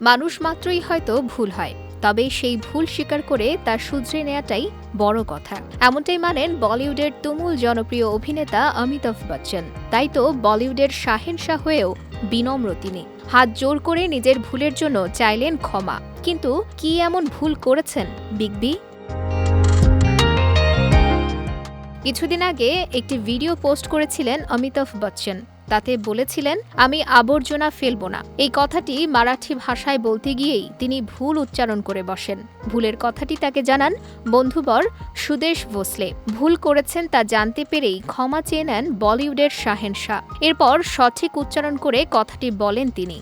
মানুষ মাত্রই হয়তো ভুল হয়, তবে সেই ভুল স্বীকার করে তার শুধরে নেওয়াটাই বড় কথা। এমনটাই মানেন বলিউডের তুমুল জনপ্রিয় অভিনেতা অমিতাভ বচ্চন। তাই তো বলিউডের শাহেনশাহ হয়েও বিনম্র তিনি। হাত জোর করে নিজের ভুলের জন্য চাইলেন ক্ষমা। কিন্তু কি এমন ভুল করেছেন বিগ বি? কিছুদিন আগে একটি ভিডিও পোস্ট করেছিলেন অমিতাভ বচ্চন। তাতে বলেছিলেন, আমি আবর্জনা ফেলব না। এই কথাটি মারাঠি ভাষায় বলতে গিয়েই তিনি ভুল উচ্চারণ করে বসেন। ভুলের কথাটি তাকে জানান, বন্ধুবর, সুদেশ ভোসলে, ভুল করেছেন তা জানতে পেরেই ক্ষমা চেয়ে নেন বলিউডের শাহেনশাহ এরপর সঠিক উচ্চারণ করে কথাটি বলেন তিনি।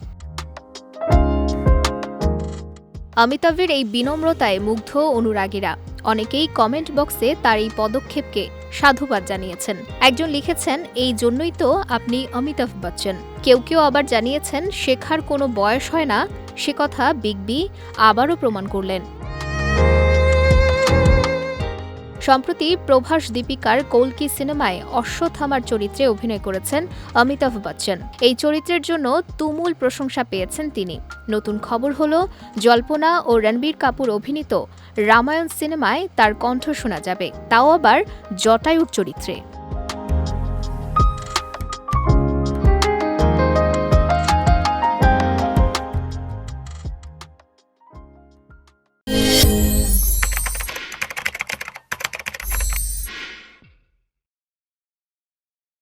অমিতাভের এই বিনম্রতায় মুগ্ধ অনুরাগীরা অনেকেই কমেন্ট বক্সে তার এই পদক্ষেপকে সাধুবাদ জানিয়েছেন। একজন লিখেছেন, এই জন্যই তো আপনি অমিতাভ বচ্চন। কেউ কেউ আবার জানিয়েছেন, শেখার কোনো বয়স হয় না, সে কথা বিগ বি আবারও প্রমাণ করলেন। সম্প্রতি প্রভাস দীপিকার কৌলকি সিনেমায় অশ্বথামার চরিত্রে অভিনয় করেছেন অমিতাভ বচ্চন। এই চরিত্রের জন্য তুমুল প্রশংসা পেয়েছেন তিনি। নতুন খবর হল, জল্পনা ও রণবীর কাপুর অভিনীত রামায়ণ সিনেমায় তার কণ্ঠ শোনা যাবে। তাও আবার জটায়ুর চরিত্রে।